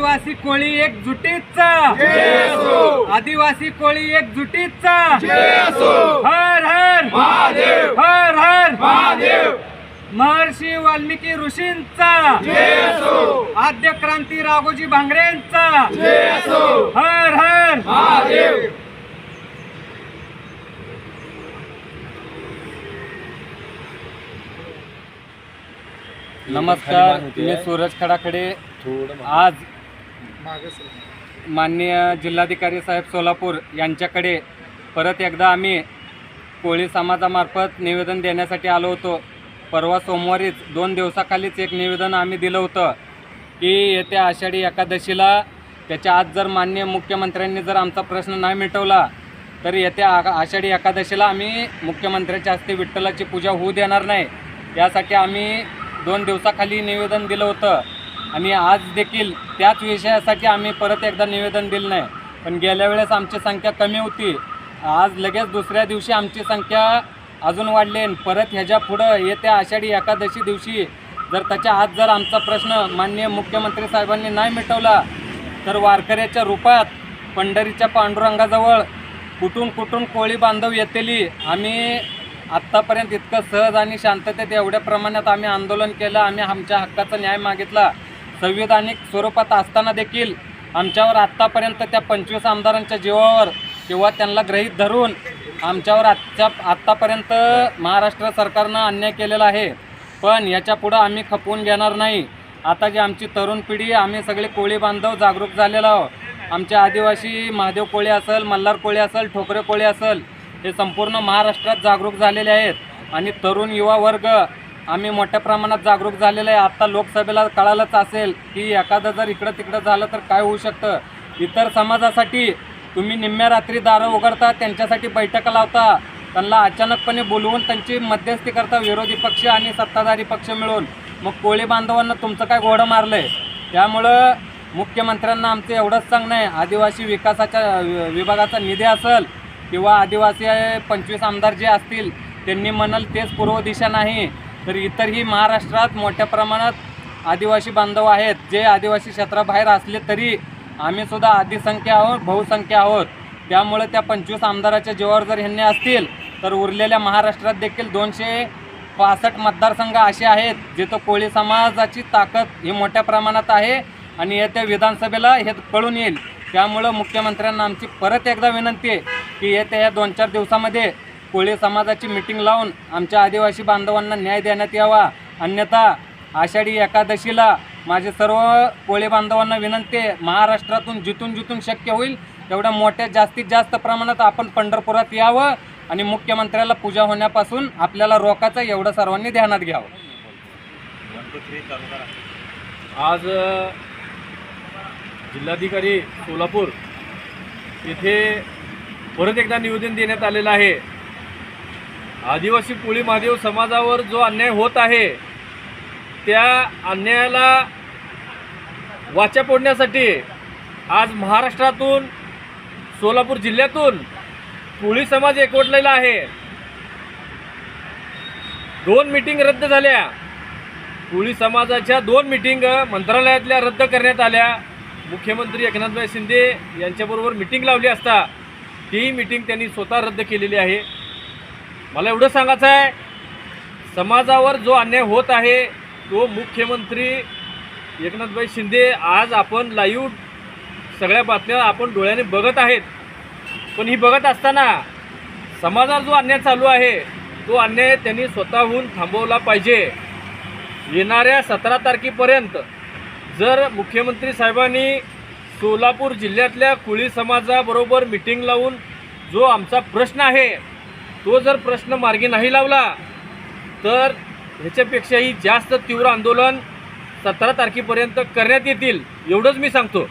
आदिवासी कोळी एकजुटीचा आदिवासी कोळी एकजुटीचा हर हर. हर हर. महर्षी वाल्मिकी ऋषींचा आद्य क्रांती राघोजी भांगरेंचा हर हर. नमस्कार मी सूरज खडाखडे. आज माननीय जिल्हाधिकारी साहेब सोलापूर यांच्याकडे परत एकदा आम्ही कोळी समाजामार्फत निवेदन देण्यासाठी आलो होतो. परवा सोमवारीच दोन दिवसाखालीच एक निवेदन आम्ही दिलं होतं की येत्या आषाढी एकादशीला त्याच्या आज जर माननीय मुख्यमंत्र्यांनी जर आमचा प्रश्न नाही मिटवला तर येत्या आ- आषाढी एकादशीला आम्ही मुख्यमंत्र्याच्या हस्ते विठ्ठलाची पूजा होऊ देणार नाही. यासाठी आम्ही दोन दिवसाखाली निवेदन दिलं होतं. आणि आज देखील त्याच विषयासाठी आम्ही परत एकदा निवेदन दिलं नाही. पण गेल्या वेळेस आमची संख्या कमी होती. आज लगेच दुसऱ्या दिवशी आमची संख्या अजून वाढली आणि परत ह्याच्या पुढं येत्या आषाढी एकादशी दिवशी जर त्याच्या आज जर आमचा प्रश्न माननीय मुख्यमंत्री साहेबांनी नाही मिटवला तर वारकऱ्याच्या रूपात पंढरीच्या पांडुरंगाजवळ कुठून कुठून कोळी बांधव येतेली आम्ही आत्तापर्यंत इतकं सहज आणि शांततेत एवढ्या प्रमाणात आम्ही आंदोलन केलं आम्ही आमच्या हक्काचा न्याय मागितला. संविधानिक स्वरूपात असताना देखील आमच्यावर आत्तापर्यंत त्या पंचवीस आमदारांच्या जीवावर किंवा त्यांना गृहीत धरून आमच्यावर आजच्या आत्तापर्यंत महाराष्ट्र सरकारनं अन्याय केलेला आहे. पण याच्या पुढं आम्ही खपवून घेणार नाही. आता जी आमची तरुण पिढी आम्ही सगळे कोळी बांधव जागरूक झालेलो आहोत. आमचे आदिवासी महादेव कोळी असेल मल्हार कोळी असेल ठोकरे कोळी असेल हे संपूर्ण महाराष्ट्रात जागरूक झालेले आहेत. आणि तरुण युवा वर्ग आम्ही मोठ्या प्रमाणात जागरूक झालेलं आहे. आत्ता लोकसभेला कळालंच असेल की एखादं जर इकडं तिकडं झालं तर काय होऊ शकतं? इतर समाजासाठी तुम्ही निम्म्या रात्री दारं उघडता त्यांच्यासाठी बैठका लावता. त्यांना अचानकपणे बोलवून त्यांची मध्यस्थी करता विरोधी पक्ष आणि सत्ताधारी पक्ष मिळून. मग कोळी बांधवांना तुमचं काय घोडं मारलं आहे त्यामुळं मुख्यमंत्र्यांना आमचं एवढंच सांगणं आहे. आदिवासी विकासाच्या वि- विभागाचा निधी असेल किंवा आदिवासी पंचवीस आमदार जे असतील त्यांनी म्हणाल तेच पूर्व दिशा नाही. तर इतरही महाराष्ट्रात मोठ्या प्रमाणात आदिवासी बांधव आहेत. जे आदिवासी क्षेत्राबाहेर असले तरी आम्हीसुद्धा आदिसंख्या आहोत बहुसंख्या आहोत. त्यामुळे त्या पंचवीस आमदाराच्या जीवावर जर ह्यांनी असतील तर उरलेल्या महाराष्ट्रात देखील दोनशे पासष्ट मतदारसंघ असे आहेत जिथं कोळी समाजाची ताकद ही मोठ्या प्रमाणात आहे आणि येत्या विधानसभेला हे कळून येईल. त्यामुळं मुख्यमंत्र्यांना आमची परत एकदा विनंती आहे की येत्या या दोन चार दिवसामध्ये कोळी समाजाची मिटिंग लावून आमच्या आदिवासी बांधवांना न्याय देण्यात यावा. अन्यथा आषाढी एकादशीला माझे सर्व कोळी बांधवांना विनंती आहे महाराष्ट्रातून जिथून जिथून शक्य होईल तेवढ्या मोठ्या जास्तीत जास्त प्रमाणात आपण पंढरपुरात यावं आणि मुख्यमंत्र्याला पूजा होण्यापासून आपल्याला रोखाचं एवढं सर्वांनी ध्यानात घ्यावं. आज जिल्हाधिकारी सोलापूर येथे परत एकदा निवेदन देण्यात आलेलं आहे. आदिवासी कोळी महादेव समाजावर जो अन्याय होत आहे त्या अन्यायाला वाचा फोडण्यासाठी आज महाराष्ट्रातून सोलापूर जिल्ह्यातून कोळी समाज एकवटलेला आहे. दोन मिटिंग रद्द झाल्या. कोळी समाजाच्या दोन मिटिंग मंत्रालयातल्या रद्द करण्यात आल्या. मुख्यमंत्री एकनाथभाई शिंदे यांच्याबरोबर मिटिंग लावली असता तीही मिटिंग त्यांनी स्वतः रद्द केलेली आहे. मला एवढं सांगायचं आहे समाजावर जो अन्याय होत आहे तो मुख्यमंत्री एकनाथभाई शिंदे आज आपण लाईव्ह सगळ्या बातम्या आपण डोळ्याने बघत आहेत. पण ही बघत असताना समाजावर जो अन्याय चालू आहे तो अन्याय त्यांनी स्वतःहून थांबवला पाहिजे. येणाऱ्या सतरा तारखेपर्यंत जर मुख्यमंत्री साहेबांनी सोलापूर जिल्ह्यातल्या कुळी समाजाबरोबर मिटिंग लावून जो आमचा प्रश्न आहे तो जर प्रश्न मार्गी नाही लावला तर ह्याच्यापेक्षाही जास्त तीव्र आंदोलन सतरा तारखेपर्यंत करण्यात येतील एवढंच मी सांगतो.